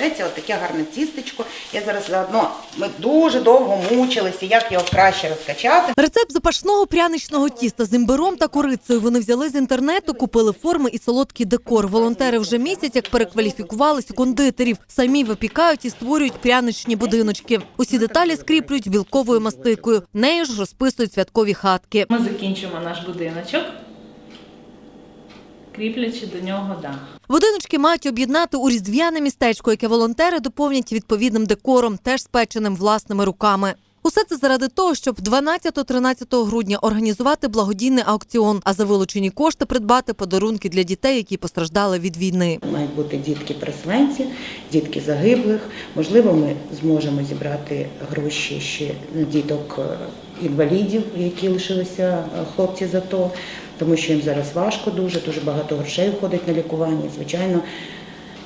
береться отаке гарне тістечко. Я зараз заодно ми дуже довго мучилися, як його краще розкачати. Рецепт запашного пряничного тіста з імбиром та корицею вони взяли з інтернету, купили форми і солодкий декор. Волонтери вже місяць як перекваліфікувались у кондитерів. Самі випікають і створюють пряничні будиночки. Усі деталі скріплюють білковою мастикою. Нею ж розписують святкові хатки. Ми закінчимо наш будиночок, кріплячи до нього дах. Будиночки мають об'єднати у різдвяне містечко, яке волонтери доповнять відповідним декором, теж спеченим власними руками. Усе це заради того, щоб 12-13 грудня організувати благодійний аукціон, а за вилучені кошти придбати подарунки для дітей, які постраждали від війни. Мають бути дітки-переселенці, дітки загиблих. Можливо, ми зможемо зібрати гроші ще на діток е, інвалідів, які лишилися е, хлопці з АТО, тому що їм зараз важко дуже, дуже багато грошей уходить на лікування. І, Звичайно,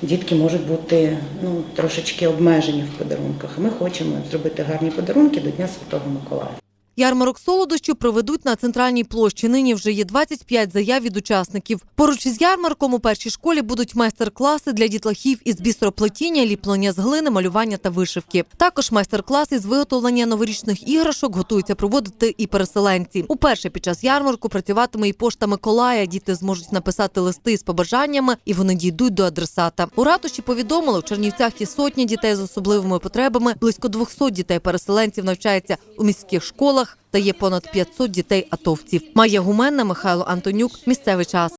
дітки можуть бути ну, трошечки обмежені в подарунках. Ми хочемо зробити гарні подарунки до Дня Святого Миколая. Ярмарок солодощів проведуть на центральній площі. Нині вже є 25 заяв від учасників. Поруч із ярмарком у першій школі будуть майстер-класи для дітлахів із бісероплетіння, ліплення з глини, малювання та вишивки. Також майстер-клас із виготовлення новорічних іграшок готуються проводити і переселенці. Уперше під час ярмарку працюватиме і пошта Миколая. Діти зможуть написати листи з побажаннями, і вони дійдуть до адресата. У ратуші повідомили, у Чернівцях є сотні дітей з особливими потребами. Близько 200 дітей-переселенців навчається у міських школах та є понад 500 дітей-атовців. Майя Гуменна, Михайло Антонюк. Місцевий час.